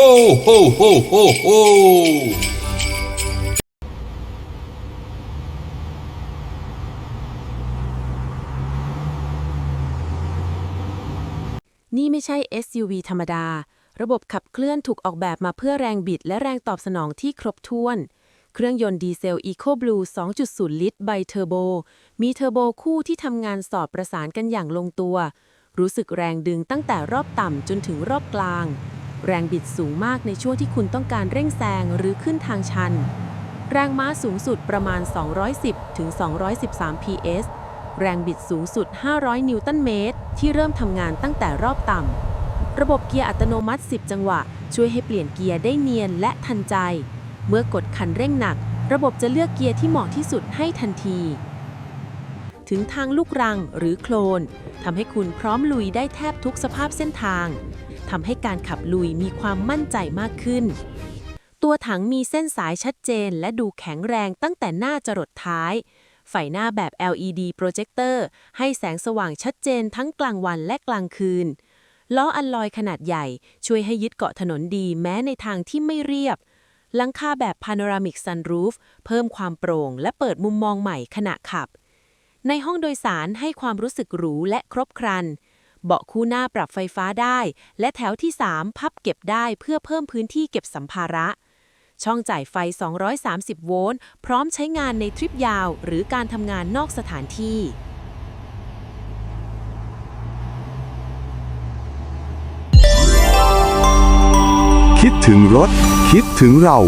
โฮโฮโฮโฮนี่ไม่ใช่ SUV ธรรมดา ระบบขับเคลื่อนถูกออกแบบมาเพื่อแรงบิดและแรงตอบสนองที่ครบถ้วน เครื่องยนต์ดีเซล EcoBlue 2.0 ลิตรไบเทอร์โบ มีเทอร์โบคู่ที่ทำงานสอดประสานกันอย่างลงตัว รู้สึกแรงดึงตั้งแต่รอบต่ำจนถึงรอบกลาง แรงบิดสูงมากในช่วงที่คุณต้องการเร่งแซงหรือขึ้นทางชัน แรงม้าสูงสุดประมาณ 210 ถึง 213 PS แรงบิดสูงสุด 500 นิวตันเมตร ที่เริ่มทำงานตั้งแต่รอบต่ำ ระบบเกียร์อัตโนมัติ 10 จังหวะ ช่วยให้เปลี่ยนเกียร์ได้เนียนและทันใจ เมื่อกดคันเร่งหนัก ระบบจะเลือกเกียร์ที่เหมาะที่สุดให้ทันที ถึงทางลูกรังหรือโคลนทำให้คุณพร้อมลุยได้แทบทุกสภาพเส้นทาง ทำให้การขับลุยมีความมั่นใจมากขึ้น ตัวถังมีเส้นสายชัดเจนและดูแข็งแรงตั้งแต่หน้าจรดท้าย ไฟหน้าแบบ LED โปรเจคเตอร์ให้แสงสว่างชัดเจนทั้งกลางวันและกลางคืน ล้ออัลลอยขนาดใหญ่ ช่วยให้ยึดเกาะถนนดีแม้ในทางที่ไม่เรียบหลังคาแบบ Panoramic Sunroof เพิ่มความโปร่ง และเปิดมุมมองใหม่ขณะขับ ในห้องโดยสารให้ความรู้สึกหรูและครบครัน เบาะคู่หน้าปรับไฟฟ้าได้ และแถวที่ 3 พับเก็บได้เพื่อเพิ่มพื้นที่เก็บสัมภาระ ช่องจ่ายไฟ 230 โวลต์ พร้อมใช้งานในทริปยาว หรือการทำงานนอกสถานที่คิดถึงรถ คิดถึงเรา